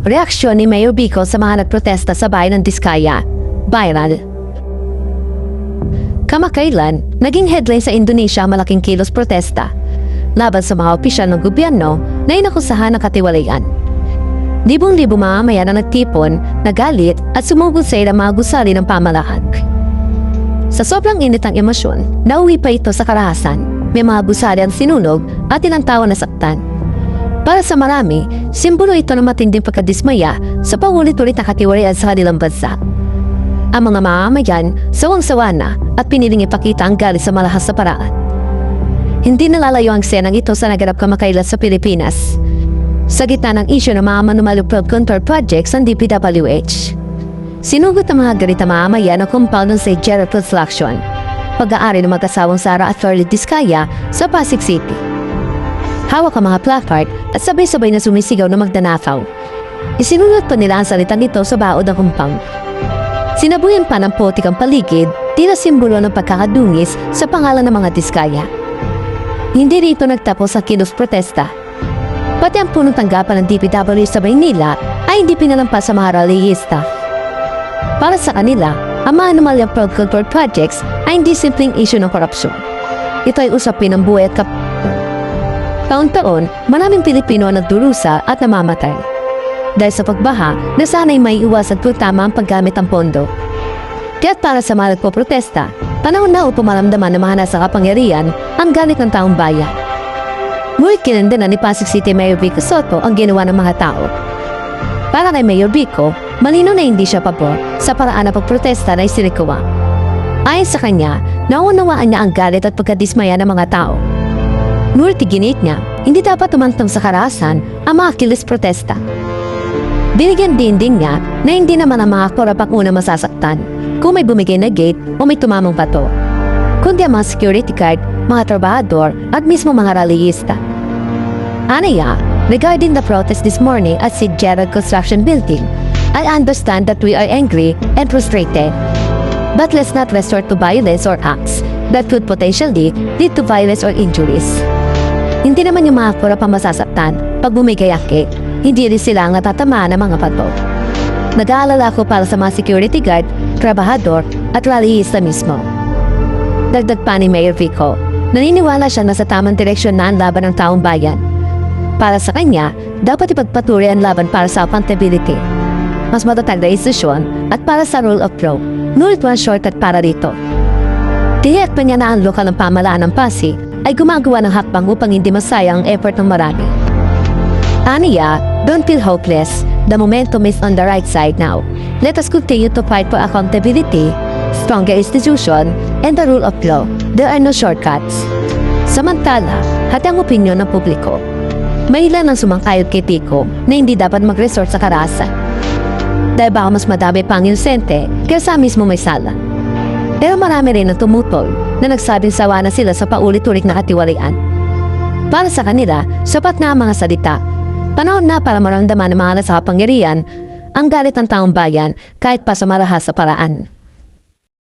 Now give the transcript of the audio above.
Reaksyon ni Mayor Bico sa mga nagprotesta sa bayan ng Diskaya. Viral. Kamakailan, naging headline sa Indonesia ang malaking kilos protesta laban sa mga opisyal ng gobyerno na inakusahan ng katiwalian. Libong-libo mamamayan ang nagtipon, nagalit at sumugod sa ilang mga gusali ng pamalaan. Sa sobrang init ng emosyon, nauwi pa ito sa karahasan. May mga gusali ang sinunog at ilang tao nasaktan. Para sa marami, simbolo ito ng matinding pagkadismaya sa paulit-ulit na katiwalian sa kanilang bansa. Ang mga mamamayan, sawang-sawa na at piniling ipakita ang galit sa malahas sa paraan. Hindi nalalayo ang senang ito sa naganap kamakailan sa Pilipinas. Sa gitna ng isyo ng mga manumalong flood control projects ng DPWH. Sinugot ng mga ganita mamamayan ang compound ng St. Gerald Construction, pag-aari ng mag-asawang Sara at Florly Discaya sa Pasig City. Hawak ang mga placard at sabay-sabay na sumisigaw na magdanafaw. Isinunod pa nila ang salitang ito sa baod ng compound. Sinabuyan pa ng potik ang paligid, tila simbolo ng pagkakadungis sa pangalan ng mga diskaya. Hindi rito nagtapos ang kilos protesta. Pati ang punong tanggapan ng DPW sa Maynila ay hindi pinalampas sa mga rallyista. Para sa kanila, ang mga anomalyang fraud control projects ay hindi simpleng issue ng korupsyon. Ito ay usapin ng buhay at kap... Taon-taon, maraming Pilipino ang nagdurusa at namamatay. Dahil sa pagbaha, na sana'y may iwasan kung tama ang paggamit ng pondo. Kaya't para sa mga nagpoprotesta, panahon na upang maramdaman ng mga nasa kapangyarihan ang galit ng taong bayan. Ngunit kinandanan ni Pasig City Mayor Vico Soto ang ginawa ng mga tao. Para kay Mayor Vico, malino na hindi siya pabor sa paraan ng pagprotesta na isinagawa. Ayon sa kanya, naunawaan niya ang galit at pagkadismaya ng mga tao. Ngunit iginit niya, hindi dapat tumantong sa karahasan ang mga kilis protesta. Binigyan din din niya na hindi naman ang mga korap ang una masasaktan kung may bumigay na gate o may tumamong bato, kundi ang mga security guard, mga trabahador at mismo mga rallyista. Anaya, regarding the protest this morning at St. Gerald Construction Building, I understand that we are angry and frustrated. But let's not resort to violence or acts that could potentially lead to violence or injuries. Hindi naman yung mga korap ang masasaktan pag bumigay ang. Hindi rin sila ang natatamaan ng mga bato. Nag-aalala ko para sa mga security guard, trabahador at rallyista mismo. Dagdag pa ni Mayor Vico, naniniwala siya na sa tamang direksyon na ang laban ng taong bayan. Para sa kanya, dapat ipagpatuloy ang laban para sa accountability. Mas matatag na istasyon at para sa rule of law, ngunit one shortcut para dito. Tiyak pa niya na ang lokal ng pamalaan ng Pasig ay gumagawa ng hakbang upang hindi masayang ang effort ng marami. Aniya, don't feel hopeless. The momentum is on the right side now. Let us continue to fight for accountability, stronger institution, and the rule of law. There are no shortcuts. Samantala, hati ang opinyon ng publiko. May ilan ang sumangkayot kay Tico na hindi dapat mag-resort sa karahasan. Dahil baka mas madami pang inosente kaysa mismo may sala. Pero marami rin ang tumutol na nagsabing sawa na sila sa paulit-ulit na katiwalian. Para sa kanila, sapat na ang mga salita. Panahon na para maramdaman ng mga nasa kapangyarihan ang galit ng taong bayan kahit pa sa marahas sa paraan.